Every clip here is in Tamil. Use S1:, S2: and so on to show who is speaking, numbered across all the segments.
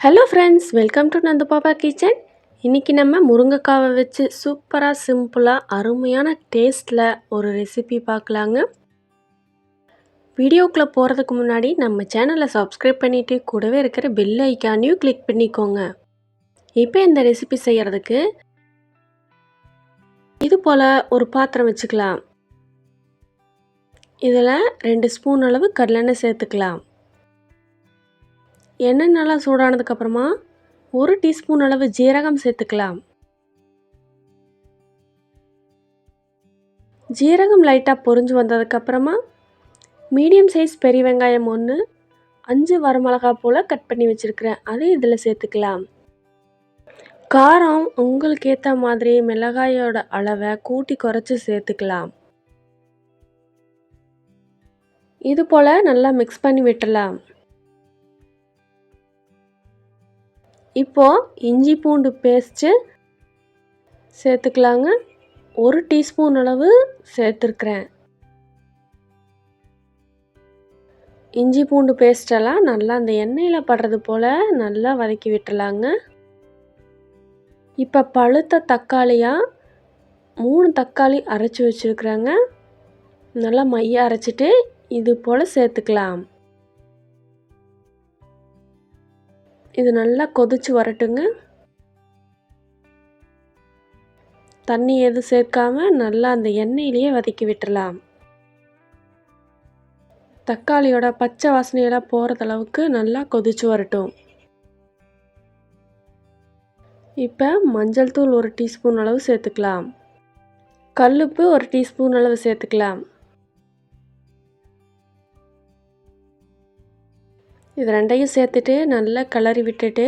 S1: Hello friends welcome to Nandu Pappa kitchen இன்றைக்கி நம்ம முருங்கைக்காவை வச்சு சூப்பராக சிம்பிளாக அருமையான டேஸ்ட்டில் ஒரு ரெசிபி பார்க்கலாங்க. வீடியோக்குள்ளே போகிறதுக்கு முன்னாடி நம்ம சேனலை சப்ஸ்கிரைப் பண்ணிவிட்டு கூடவே இருக்கிற பெல் ஐக்கானையும் கிளிக் பண்ணிக்கோங்க. இப்போ இந்த ரெசிபி செய்கிறதுக்கு இது போல் ஒரு பாத்திரம் வச்சுக்கலாம். இதில் ரெண்டு ஸ்பூன் அளவு கடலெண்ணெய் சேர்த்துக்கலாம். எண்ணெய் நல்லா சூடானதுக்கப்புறமா ஒரு டீஸ்பூன் அளவு ஜீரகம் சேர்த்துக்கலாம். ஜீரகம் லைட்டாக பொரிஞ்சு வந்ததுக்கப்புறமா மீடியம் சைஸ் பெரிய வெங்காயம் ஒன்று அஞ்சு வரமிளகா போல் கட் பண்ணி வச்சுருக்கிறேன். அதையும் இதில் சேர்த்துக்கலாம். காரம் உங்களுக்கு ஏற்ற மாதிரி மிளகாயோட அளவை கூட்டி குறைச்சி சேர்த்துக்கலாம். இது போல் நல்லா மிக்ஸ் பண்ணி விட்டலாம் இப்போது இஞ்சி பூண்டு பேஸ்ட்டு சேர்த்துக்கலாங்க. ஒரு டீஸ்பூன் அளவு சேர்த்துருக்குறேன். இஞ்சி பூண்டு பேஸ்டெல்லாம் நல்லா அந்த எண்ணெயில் படுறது போல் நல்லா வதக்கி விட்டுலாங்க. இப்போ பழுத்த தக்காளியாக மூணு தக்காளி அரைச்சி வச்சுருக்குறேங்க. நல்லா மைய அரைச்சிட்டு இது போல் சேர்த்துக்கலாம். இது நல்லா கொதிச்சு வரட்டுங்க. தண்ணி எதுவும் சேர்க்காம நல்லா அந்த எண்ணெயிலேயே வதக்கி விட்டுடலாம் தக்காளியோட பச்சை வாசனையெல்லாம் போகிறது அளவுக்கு நல்லா கொதிச்சு வரட்டும். இப்போ மஞ்சள் தூள் ஒரு டீஸ்பூன் அளவு சேர்த்துக்கலாம். கல்லுப்பு ஒரு டீஸ்பூன் அளவு சேர்த்துக்கலாம். இது ரெண்டையும் சேர்த்துட்டு நல்லா கிளறி விட்டுட்டு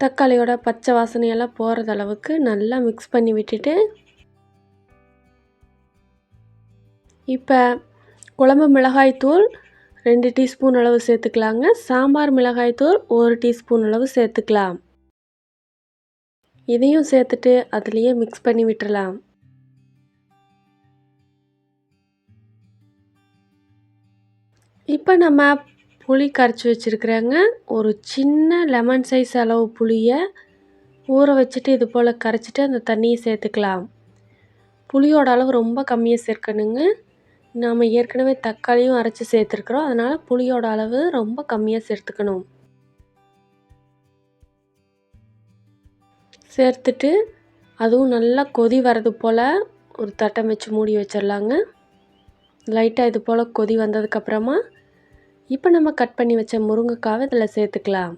S1: தக்காளியோட பச்சை வாசனையெல்லாம் போகிறது அளவுக்கு நல்லா மிக்ஸ் பண்ணி விட்டுட்டு இப்போ குழம்பு மிளகாய்த்தூள் ரெண்டு டீஸ்பூன் அளவு சேர்த்துக்கலாங்க. சாம்பார் மிளகாய்த்தூள் ஒரு டீஸ்பூன் அளவு சேர்த்துக்கலாம். இதையும் சேர்த்துட்டு அதுலேயே மிக்ஸ் பண்ணி விட்டுறலாம். இப்போ நம்ம புளி கரைச்சி வச்சுருக்குறேங்க. ஒரு சின்ன லெமன் சைஸ் அளவு புளியை ஊற வச்சுட்டு இது போல் கரைச்சிட்டு அந்த தண்ணியை சேர்த்துக்கலாம். புளியோட அளவு ரொம்ப கம்மியாக சேர்க்கணுங்க. நாம் ஏற்கனவே தக்காளியும் அரைச்சி சேர்த்துருக்குறோம். அதனால் புளியோட அளவு ரொம்ப கம்மியாக சேர்த்துக்கணும். சேர்த்துட்டு அதுவும் நல்லா கொதி வர்றது போல் ஒரு தட்டம் வச்சு மூடி வச்சிடலாங்க லைட்டாக இது போல் கொதி வந்ததுக்கப்புறமா இப்போ நம்ம கட் பண்ணி வச்ச முருங்கைக்காவை இதில் சேர்த்துக்கலாம்.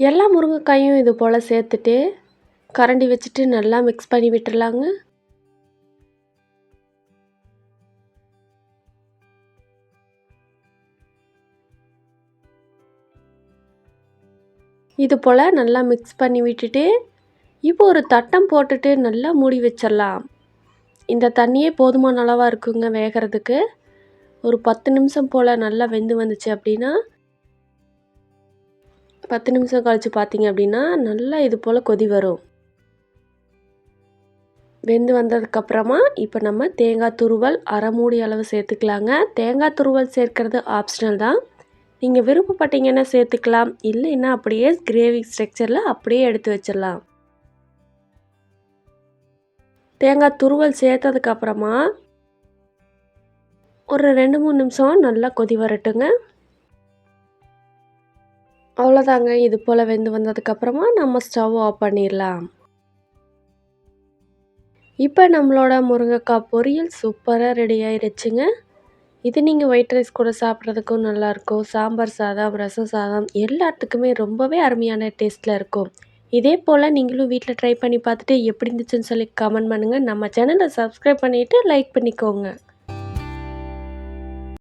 S1: எல்லா முருங்கைக்காயும் இது போல் சேர்த்துட்டு கரண்டி வச்சுட்டு நல்லா மிக்ஸ் பண்ணி விட்டுடலாங்க இது போல் நல்லா மிக்ஸ் பண்ணி விட்டுட்டு இப்போ ஒரு தட்டம் போட்டுட்டு நல்லா மூடி வச்சிடலாம். இந்த தண்ணியே போதுமான அளவாக இருக்குங்க வேகிறதுக்கு. ஒரு பத்து நிமிஷம் போல் நல்லா வெந்து வந்துச்சு அப்படின்னா பத்து நிமிஷம் கழித்து பார்த்தீங்க அப்படின்னா நல்லா இது போல் கொதி வரும். வெந்து வந்ததுக்கப்புறமா இப்போ நம்ம தேங்காய் துருவல் அரை மூடி அளவு சேர்த்துக்கலாங்க. தேங்காய் துருவல் சேர்க்கறது ஆப்ஷனல் தான். நீங்கள் விருப்பப்பட்டீங்கன்னா சேர்த்துக்கலாம். இல்லைன்னா அப்படியே கிரேவி ஸ்ட்ரக்சரில் அப்படியே எடுத்து வச்சிடலாம். தேங்காய் துருவல் சேர்த்ததுக்கப்புறமா ஒரு ரெண்டு மூணு நிமிஷம் நல்லா கொதி வரட்டுங்க. அவ்வளோதாங்க. இது போல் வெந்து வந்ததுக்கப்புறமா நம்ம ஸ்டவ் ஆஃப் பண்ணிடலாம். இப்போ நம்மளோட முருங்கைக்காய் பொரியல் சூப்பராக ரெடி ஆயிடுச்சுங்க இது நீங்கள் ஒயிட் ரைஸ் கூட சாப்பிட்றதுக்கும் நல்லாயிருக்கும். சாம்பார் சாதம் ரசம் சாதம் எல்லாத்துக்குமே ரொம்பவே அருமையான டேஸ்ட்டில் இருக்கும். இதே போல் நீங்களும் வீட்டில் ட்ரை பண்ணி பார்த்துட்டு எப்படி இருந்துச்சுன்னு சொல்லி கமெண்ட் பண்ணுங்கள் நம்ம சேனலை சப்ஸ்கிரைப் பண்ணிவிட்டு லைக் பண்ணிக்கோங்க.